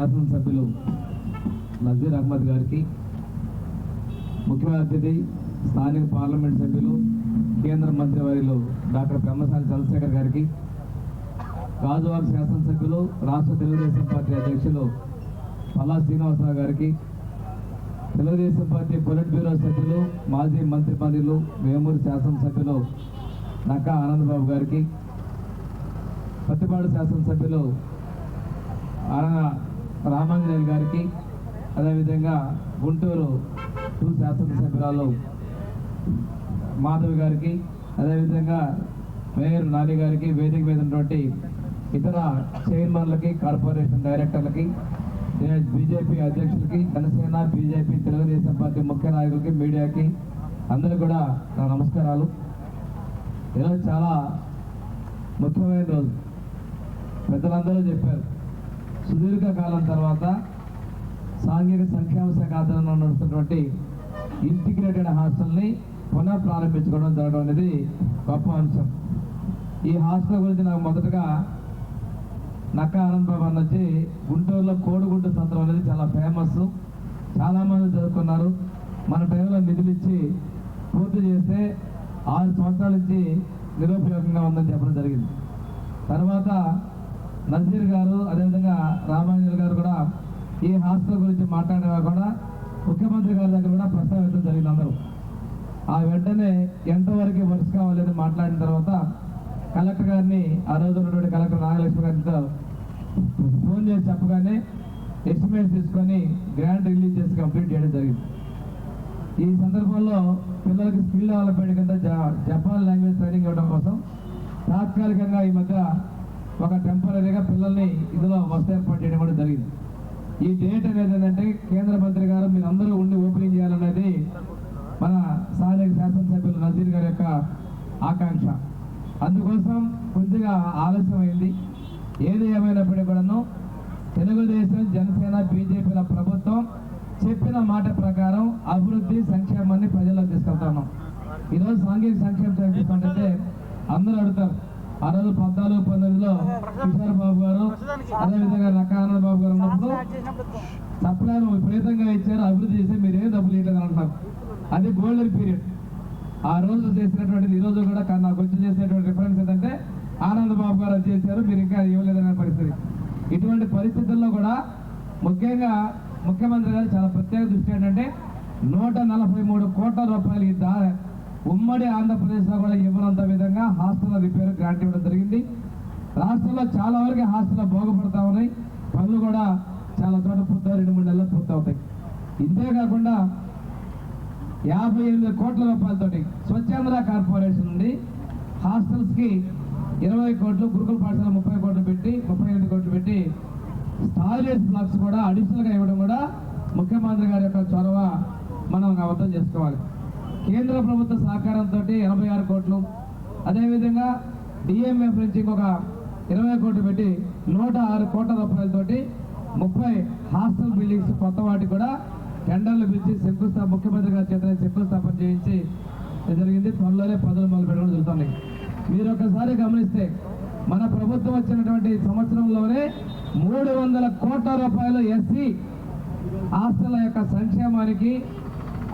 శాసనసభ్యులు నజీర్ అహ్మద్ గారికి ముఖ్య అతిథి స్థానిక పార్లమెంట్ సభ్యులు కేంద్ర మంత్రివర్యులు డాక్టర్ బ్రహ్మసాని చంద్రశేఖర్ గారికి గాజువాక శాసనసభ్యులు రాష్ట్ర తెలుగుదేశం పార్టీ అధ్యక్షులు పల్లా శ్రీనివాసరావు గారికి తెలుగుదేశం పార్టీ పొలిట్ బ్యూరో సభ్యులు మాజీ మంత్రి పదవులు వేమూరు శాసనసభ్యులు నక్కా ఆనందబాబు గారికి పత్తిపాడు శాసనసభ్యులు ఆరణ రామాంజనేయులు గారికి అదేవిధంగా గుంటూరు టూ శాసనసభ్యురాలు మాధవి గారికి అదేవిధంగా మేయర్ నాని గారికి వేదిక మీద ఉన్నటువంటి ఇతర చైర్మన్లకి కార్పొరేషన్ డైరెక్టర్లకి బీజేపీ అధ్యక్షులకి జనసేన బీజేపీ తెలుగుదేశం పార్టీ ముఖ్య నాయకులకి మీడియాకి అందరూ కూడా నా నమస్కారాలు. ఈరోజు చాలా ముఖ్యమైన రోజు. పెద్దలందరూ చెప్పారు. సుదీర్ఘకాలం తర్వాత సాంఘిక సంక్షేమ శాఖ ఆధ్వర్యంలో నడుస్తున్నటువంటి ఇంటిగ్రేటెడ్ హాస్టల్ని పునః ప్రారంభించుకోవడం జరగడం అనేది గొప్ప అంశం. ఈ హాస్టల్ గురించి నాకు మొదటగా నక్క ఆనంద్ బాబు అన్న వచ్చి గుంటూరులో కోడిగుడ్డు సత్రం అనేది చాలా ఫేమస్ చాలామంది చదువుకున్నారు. మన టైంలో నిధులు ఇచ్చి పూర్తి చేస్తే ఆరు సంవత్సరాల నుంచి నిరుపయోగంగా ఉందని చెప్పడం జరిగింది. తర్వాత నజీర్ గారు అదేవిధంగా రామాంజల్ గారు కూడా ఈ హాస్టల్ గురించి మాట్లాడేవా కూడా ముఖ్యమంత్రి గారి దగ్గర కూడా ప్రస్తావించడం జరిగింది అందరూ. ఆ వెంటనే ఎంతవరకు వర్క్ కావాలని మాట్లాడిన తర్వాత కలెక్టర్ గారిని ఆ రోజు ఉన్నటువంటి కలెక్టర్ నాగలక్ష్మి గారితో ఫోన్ చేసి చెప్పగానే ఎస్టిమేట్ తీసుకొని గ్రాంట్ రిలీజ్ చేసి కంప్లీట్ చేయడం జరిగింది. ఈ సందర్భంలో పిల్లలకి స్కిల్ డెవలప్మెంట్ కింద జా- జపాన్ లాంగ్వేజ్ ట్రైనింగ్ ఇవ్వడం కోసం తాత్కాలికంగా ఈ మధ్య ఒక టెంపరీగా పిల్లల్ని ఇందులో వసతి ఏర్పాటు చేయడం కూడా జరిగింది. ఈ డేట్ అనేది ఏంటంటే కేంద్ర మంత్రి గారు మీరు అందరూ ఉండి ఓపెనింగ్ చేయాలనేది మన స్థానిక శాసనసభ్యులు నజీర్ గారి యొక్క ఆకాంక్ష. అందుకోసం కొద్దిగా ఆలస్యమైంది ఏది ఏమైనప్పటికీ కూడాను తెలుగుదేశం జనసేన బీజేపీల ప్రభుత్వం చెప్పిన మాట ప్రకారం అభివృద్ధి సంక్షేమాన్ని ప్రజల్లో తీసుకెళ్తాను ఈరోజు సాంఘిక సంక్షేమ తీసుకుంటే అందరూ అడుగుతారు ఆ రోజు పద్నాలుగు పంతొమ్మిదిలో కిషోర్ బాబు గారు అదేవిధంగా రకానంద బాబు గారు ఉన్నప్పుడు సప్లైను విపరీతంగా ఇచ్చారు అభివృద్ధి చేసి మీరు ఏం డబ్బులు ఇవ్వలేదని అంటారు అది గోల్డెన్ పీరియడ్ ఆ రోజు చేసినటువంటిది ఈ రోజు కూడా నాకు వచ్చి చేసేటువంటి రిఫరెన్స్ ఏంటంటే ఆనంద్ బాబు గారు అది చేశారు మీరు ఇంకా ఇవ్వలేదనే పరిస్థితి. ఇటువంటి పరిస్థితుల్లో కూడా ముఖ్యంగా ముఖ్యమంత్రి గారు చాలా ప్రత్యేక దృష్టి ఏంటంటే నూట నలభై మూడు కోట్ల రూపాయలు ఈ దా ఉమ్మడి ఆంధ్రప్రదేశ్లో కూడా ఇవ్వనంత విధంగా హాస్టల్ రిపేర్ గ్రాంట్ ఇవ్వడం జరిగింది. రాష్ట్రంలో చాలా వరకు హాస్టల్ బాగుపడతా ఉన్నాయి. పనులు కూడా చాలా చోట పూర్తవు రెండు మూడు నెలలు పూర్తవుతాయి. ఇంతే కాకుండా యాభై ఎనిమిది కోట్ల రూపాయలతోటి స్వచ్ఛంద్ర కార్పొరేషన్ నుండి హాస్టల్స్కి ఇరవై కోట్లు గురుకుల పాఠశాల ముప్పై కోట్లు పెట్టి ముప్పై ఎనిమిది కోట్లు పెట్టి టాయిలెట్స్ బ్లాక్స్ కూడా అడిషనల్గా ఇవ్వడం కూడా ముఖ్యమంత్రి గారి యొక్క చొరవ మనం అర్థం చేసుకోవాలి. కేంద్ర ప్రభుత్వ సహకారంతో ఎనభై ఆరు కోట్లు. అదేవిధంగా డిఎంఎఫ్ నుంచి ఇంకొక ఇరవై కోట్లు పెట్టి నూట ఆరు కోట్ల రూపాయలతోటి ముప్పై హాస్టల్ బిల్డింగ్స్ కొత్త వాటికి కూడా టెండర్లు పిలిచి శంకుస్థాప ముఖ్యమంత్రి గారి చేత శంకుస్థాపన చేయించి జరిగింది. త్వరలోనే పదవులు మొదలు పెట్టడం జరుగుతున్నాయి మీరు ఒకసారి గమనిస్తే మన ప్రభుత్వం వచ్చినటువంటి సంవత్సరంలోనే మూడు వందల కోట్ల రూపాయలు ఎస్సీ హాస్టల్ యొక్క సంక్షేమానికి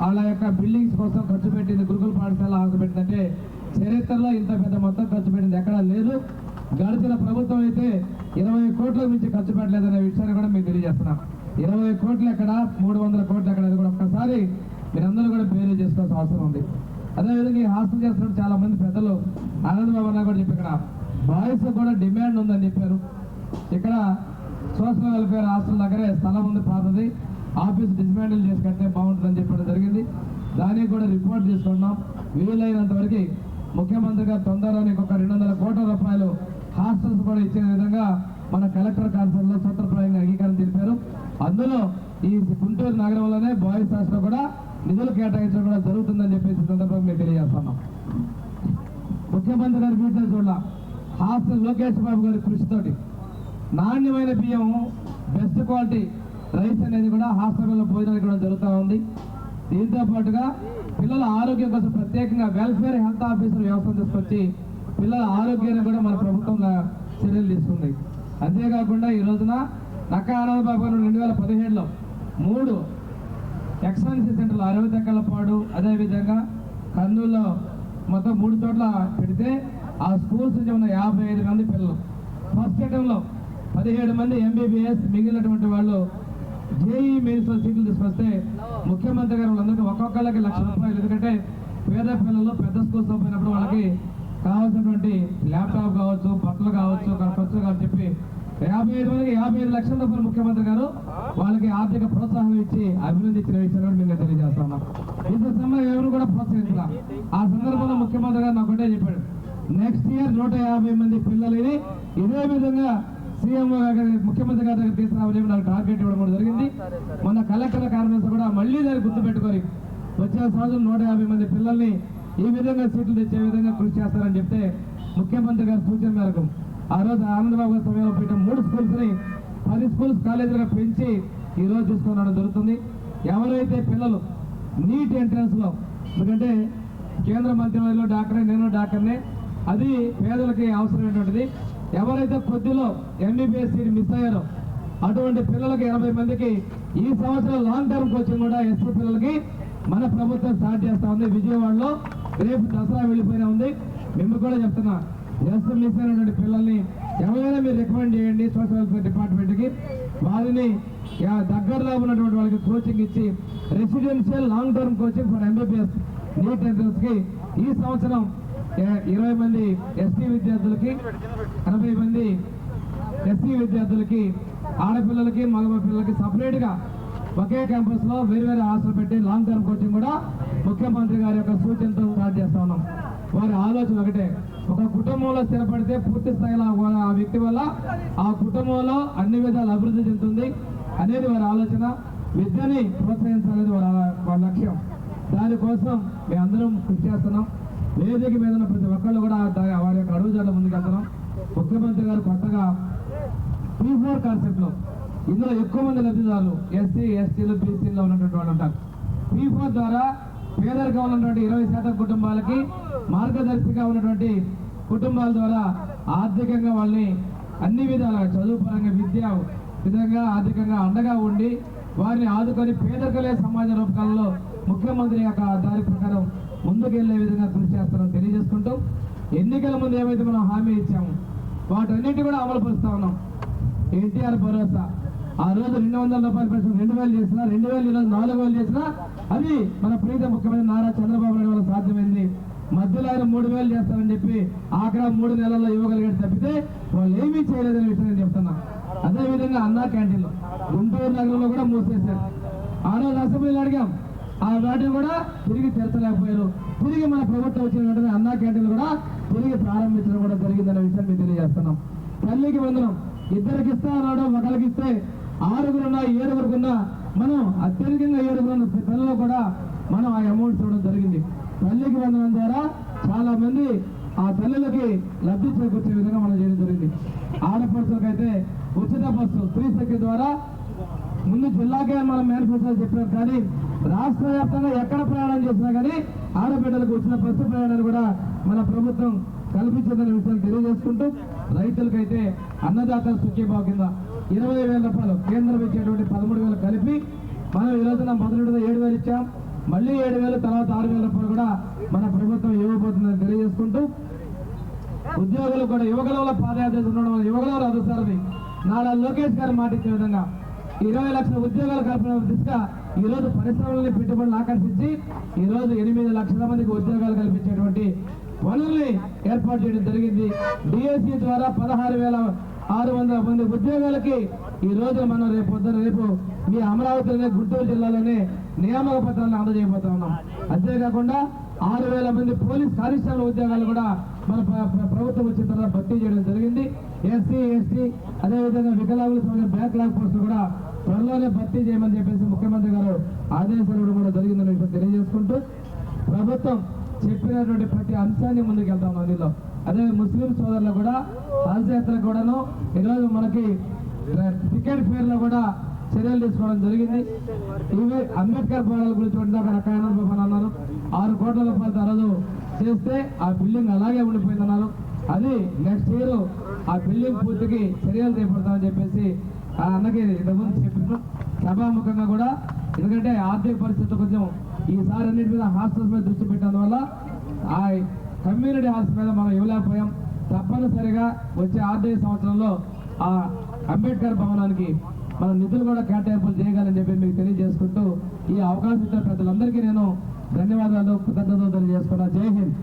వాళ్ళ యొక్క బిల్డింగ్స్ కోసం ఖర్చు పెట్టింది గురుకుల పాఠశాల ఆకు పెట్టిందంటే చరిత్రలో ఇంత పెద్ద మొత్తం ఖర్చు పెట్టింది ఎక్కడా లేదు. గడిచిన ప్రభుత్వం అయితే ఇరవై కోట్ల మించి ఖర్చు పెట్టలేదనే విషయాన్ని కూడా మీకు తెలియజేస్తున్నాం. ఇరవై కోట్లు ఎక్కడ? మూడు వందల కోట్లు ఎక్కడ? అది కూడా ఒక్కసారి మీరందరూ కూడా పేరు చేసుకోవాల్సిన అవసరం ఉంది. అదేవిధంగా ఈ హాస్టల్ చేస్తున్న చాలా మంది పెద్దలు ఆనంద్ బాబు అన్న కూడా చెప్పి ఇక్కడ. బాయ్స్ కూడా డిమాండ్ ఉందని చెప్పారు. ఇక్కడ సోషల్ వెల్ఫేర్ హాస్టల్ దగ్గరే స్థలం ఉంది పాతది ఆఫీస్ డిస్మాండిల్ చేసి కడితే బాగుంటుందని చెప్పడం జరిగింది. దానికి కూడా రిపోర్ట్ తీసుకున్నాం. వీలైనంత వరకు ముఖ్యమంత్రి గారు తొందరలోనే ఒక రెండు వందల కోట్ల రూపాయలు హాస్టల్స్ కూడా ఇచ్చే విధంగా మన కలెక్టర్ కాన్ఫరెన్స్ సూత్రప్రాయంగా అంగీకారం తెలిపారు. అందులో ఈ గుంటూరు నగరంలోనే బాయ్స్ హాస్టల్ కూడా నిధులు కేటాయించడం కూడా జరుగుతుందని చెప్పేసి సందర్భంగా మేము తెలియజేస్తున్నాం. ముఖ్యమంత్రి గారి మీటింగ్ చూడాల? హాస్టల్ లోకేష్ బాబు గారి కృషితోటి నాణ్యమైన బియ్యం బెస్ట్ క్వాలిటీ రైస్ అనేది కూడా హాస్పిటల్లో భోజనానికి కూడా జరుగుతూ ఉంది. దీంతో పాటుగా పిల్లల ఆరోగ్యం కోసం ప్రత్యేకంగా వెల్ఫేర్ హెల్త్ ఆఫీసర్ వ్యవస్థ తీసుకొచ్చి పిల్లల ఆరోగ్యాన్ని కూడా మన ప్రభుత్వం చర్యలు తీసుకుంది. అంతేకాకుండా ఈ రోజున నక్క ఆనంద బాబు గారు రెండు వేల పదిహేడులో మూడు ఎక్సలెన్సీ సెంటర్లు అరవై దగ్గరపాడు అదేవిధంగా కందుల్లో మొత్తం మూడు చోట్ల పెడితే ఆ స్కూల్స్ నుంచి ఉన్న యాభై ఐదు మంది పిల్లలు. ఫస్ట్ అటెంప్ట్లో పదిహేడు మంది ఎంబీబీఎస్ మిగిలినటువంటి వాళ్ళు జేఈ మెయిన్స్లో సీట్లు తీసుకొస్తే ముఖ్యమంత్రి గారు వాళ్ళందరికీ ఒక్కొక్కళ్ళకి లక్ష రూపాయలు. ఎందుకంటే పేద పిల్లలు పెద్ద స్కూల్స్ పోయినప్పుడు వాళ్ళకి కావాల్సినటువంటి ల్యాప్టాప్ కావచ్చు బట్టలు కావచ్చు ఖర్చు కావచ్చు చెప్పి యాభై ఐదు మందికి యాభై ఐదు లక్షల రూపాయలు ముఖ్యమంత్రి గారు వాళ్ళకి ఆర్థిక ప్రోత్సాహం ఇచ్చి అభినందించిన విషయాన్ని మేము తెలియజేస్తున్నాం ఇంత సమయం ఎవరు కూడా ప్రోత్సహించాల. ఆ సందర్భంలో ముఖ్యమంత్రి గారు నాకు ఒకటే చెప్పాడు. నెక్స్ట్ ఇయర్ నూట యాభై మంది పిల్లలని ఇదే విధంగా సీఎం గారి ముఖ్యమంత్రి గారి దగ్గర తీసుకురావాలని నాకు టార్గెట్ ఇవ్వడం కూడా జరిగింది. మొన్న కలెక్టర్ కార్యదర్శి కూడా మళ్ళీ దాన్ని గుర్తుపెట్టుకొని వచ్చే సంవత్సరం నూట యాభై మంది పిల్లల్ని ఈ విధంగా సీట్లు తెచ్చే విధంగా కృషి చేస్తారని చెప్తే ముఖ్యమంత్రి గారి సూచన మేరకు ఆ రోజు ఆనందబాబు గారి సమయంలో పెట్టిన మూడు స్కూల్స్ని పది స్కూల్స్ కాలేజీలుగా పెంచి ఈ రోజు చూసుకోవడం జరుగుతుంది. ఎవరైతే పిల్లలు నీట్ ఎంట్రన్స్లో ఎందుకంటే కేంద్ర మంత్రివర్యంలో డాక్టర్ నేను డాక్టర్నే అది పేదలకి అవసరమైనటువంటిది. ఎవరైతే కొద్దిలో ఎంబీబీఎస్ సీట్ మిస్ అయ్యారో అటువంటి పిల్లలకి ఎనభై మందికి ఈ సంవత్సరం లాంగ్ టర్మ్ కోచింగ్ కూడా ఎస్సీ పిల్లలకి మన ప్రభుత్వం స్టార్ట్ చేస్తా ఉంది. విజయవాడలో రేపు దసరా వెళ్ళిపోయినా ఉంది. మేము కూడా చెప్తున్నా ఎస్సీ మిస్ అయినటువంటి పిల్లల్ని ఎవరైనా మీరు రికమెండ్ చేయండి సోషల్ వెల్ఫేర్ డిపార్ట్మెంట్కి వారిని దగ్గరలో ఉన్నటువంటి వాళ్ళకి కోచింగ్ ఇచ్చి residential long term coaching for MBBS NEET ఎంట్రన్స్కి ఈ సంవత్సరం ఇరవై మంది ఎస్టీ విద్యార్థులకి ఎనభై మంది ఎస్సీ విద్యార్థులకి ఆడపిల్లలకి మగ పిల్లలకి సపరేట్గా ఒకే క్యాంపస్లో వేరు వేరే హాస్టల్ పెట్టి లాంగ్ టర్మ్ కోచింగ్ కూడా ముఖ్యమంత్రి గారి యొక్క సూచనతో స్టార్ట్ చేస్తా ఉన్నాం. వారి ఆలోచన ఒకటే ఒక కుటుంబంలో స్థిరపడితే పూర్తి స్థాయిలో ఆ- వ్యక్తి వల్ల ఆ కుటుంబంలో అన్ని విధాలు అభివృద్ధి చెందుతుంది అనేది వారి ఆలోచన. విద్యని ప్రోత్సహించాలనేది వారి ఆ- వారి లక్ష్యం. దానికోసం మేము అందరం కృషి చేస్తున్నాం. వేదిక మీద ఉన్న ప్రతి ఒక్కళ్ళు కూడా వారి యొక్క అడుగుజాడల ముందుకెళ్తున్నాం ముఖ్యమంత్రి గారు కొత్తగా పీ ఫోర్ కాన్సెప్ట్లో ఇందులో ఎక్కువ మంది లబ్ధిదారులు ఎస్సీ ఎస్టీలు బీసీలో ఉన్నటువంటి వాళ్ళు ఉంటారు. పీ ఫోర్ ద్వారా పేదరికంలో ఉన్నటువంటి ఇరవై శాతం కుటుంబాలకి మార్గదర్శిగా ఉన్నటువంటి కుటుంబాల ద్వారా ఆర్థికంగా వాళ్ళని అన్ని విధాలుగా చదువు పరంగా విద్య విధంగా ఆర్థికంగా అండగా ఉండి వారిని ఆదుకొని పేదరికలే సమాజ రూపకాలలో ముఖ్యమంత్రి యొక్క దారి ప్రకారం ముందుకెళ్ళే విధంగా కృషి చేస్తారని తెలియజేసుకుంటూ ఎన్నికల ముందు ఏమైతే మనం హామీ ఇచ్చాము వాటన్నిటి కూడా అమలు పరుస్తా ఉన్నాం. ఎన్టీఆర్ భరోసా. ఆ రోజు రెండు వందల రూపాయలు పెన్షన్ రెండు వేలు చేసినా రెండు వేలు ఈరోజు నాలుగు వేలు చేసినా అది మన ప్రీత ముఖ్యమంత్రి నారా చంద్రబాబు నాయుడు వల్ల సాధ్యమైంది. మధ్యలో ఆయన మూడు వేలు చేస్తారని చెప్పి ఆఖరా మూడు నెలల్లో ఇవ్వగలిగాడు తప్పితే వాళ్ళు ఏమీ చేయలేదనే విషయం నేను చెప్తున్నా. అదే విధంగా అన్నా క్యాంటీన్లో. గుంటూరు నగరంలో కూడా మూసేశారు. ఆ రోజు అసెంబ్లీలో అడిగాం ఆ వాటిని కూడా తిరిగి తెరచలేకపోయారు. తిరిగి మన ప్రభుత్వం వచ్చిన వెంటనే అన్నా క్యాంటీన్లు కూడా తిరిగి ప్రారంభించడం కూడా జరిగిందనే విషయం మేము తెలియజేస్తున్నాం. తల్లికి వందనం. ఇద్దరికి ఇస్తా అన్నాడు ఒకరికి ఇస్తే ఆరుగురున్నా ఏడుగురుకున్నా మనం అత్యధికంగా ఏడుగురున్న పిల్లలు కూడా మనం ఆ అమౌంట్ చూడడం జరిగింది. తల్లికి వందనం ద్వారా చాలా మంది ఆ తల్లులకి లబ్ధి చేకూర్చే విధంగా మనం చేయడం జరిగింది. ఆడపడుచులకైతే ఉచిత బస్సు స్త్రీ శక్తి ద్వారా ముందు జిల్లాకే మనం మేనిఫెస్టో చెప్పారు కానీ రాష్ట్ర వ్యాప్తంగా ఎక్కడ ప్రయాణం చేసినా కానీ ఆడబిడ్డలకు వచ్చిన బస్సు ప్రయాణాలు కూడా మన ప్రభుత్వం కల్పించిందనే విషయాన్ని తెలియజేసుకుంటూ రైతులకైతే అన్నదాత సుఖీభావ కింద ఇరవై వేల రూపాయలు కేంద్రం ఇచ్చేటువంటి పదమూడు వేలు కలిపి మనం ఈ రోజున మొదటి ఏడు వేలు ఇచ్చాం. మళ్ళీ ఏడు వేలు తర్వాత ఆరు వేల రూపాయలు కూడా మన ప్రభుత్వం ఇవ్వబోతుందని తెలియజేసుకుంటూ ఉద్యోగులు కూడా యువగలంలో పాదయాత్ర ఉండడం వల్ల యువగలంలో అదుసారది నాడా లోకేష్ గారు మాట ఇచ్చే విధంగా ఇరవై లక్షల ఉద్యోగాల కల్పన దిశగా ఈ రోజు పరిశ్రమలని పెట్టుబడులు ఆకర్షించి ఈ రోజు ఎనిమిది లక్షల మందికి ఉద్యోగాలు కల్పించేటువంటి వనరుల్ని ఏర్పాటు చేయడం జరిగింది. డిఎస్సి ద్వారా పదహారు వేల ఆరు వందల మంది ఉద్యోగాలకి ఈ రోజు మనం రేపు పొద్దున రేపు మీ అమరావతిలోనే గుంటూరు జిల్లాలోనే నియామక పత్రాలను అందజేయబోతా ఉన్నాం. అంతేకాకుండా ఆరు వేల మంది పోలీస్ కార్యశాల ఉద్యోగాలు కూడా మన ప్రభుత్వం వచ్చిన తర్వాత భర్తీ చేయడం జరిగింది. ఎస్సీ ఎస్టీ అదేవిధంగా వికలాంగుల బ్యాక్ లాగ్ పోస్టులు కూడా త్వరలోనే భర్తీ చేయమని చెప్పేసి ముఖ్యమంత్రి గారు ఆదేశాలు కూడా జరిగిందని విషయం తెలియజేసుకుంటూ ప్రభుత్వం చెప్పినటువంటి ప్రతి అంశాన్ని ముందుకు వెళ్తాం అందులో. అదే ముస్లిం సోదరులు కూడా హల్యాత్రకు కూడాను ఈరోజు మనకి టికెట్ ఫేర్లో కూడా చర్యలు తీసుకోవడం జరిగింది. ఇవి అంబేద్కర్ భవనాల గురించి ఇందాక రకాయన భవన్ అన్నారు. ఆరు కోట్ల రూపాయలతో ఆ రోజు చేస్తే ఆ బిల్డింగ్ అలాగే ఉండిపోయిందన్నారు. అది నెక్స్ట్ ఇయర్ ఆ బిల్డింగ్ పూర్తికి చర్యలు చేపడతామని చెప్పేసి అన్నకి ఇంతకుముందు చెప్పిన సభాముఖంగా కూడా ఎందుకంటే ఆర్థిక పరిస్థితి కొంచెం ఈసారి అన్నిటి మీద హాస్టల్స్ మీద దృష్టి పెట్టడం వల్ల ఆ కమ్యూనిటీ హాల్స్ మీద మనం ఇవ్వలేకపోయాం. తప్పనిసరిగా వచ్చే ఆర్థిక సంవత్సరంలో ఆ అంబేద్కర్ భవనానికి మన నిధులు కూడా కేటాయింపులు చేయగలని చెప్పి మీకు తెలియజేసుకుంటూ ఈ అవకాశం ఇచ్చిన ప్రజలందరికీ నేను ధన్యవాదాలు కృతజ్ఞతలు తెలియజేసుకున్నా. జై హింద్.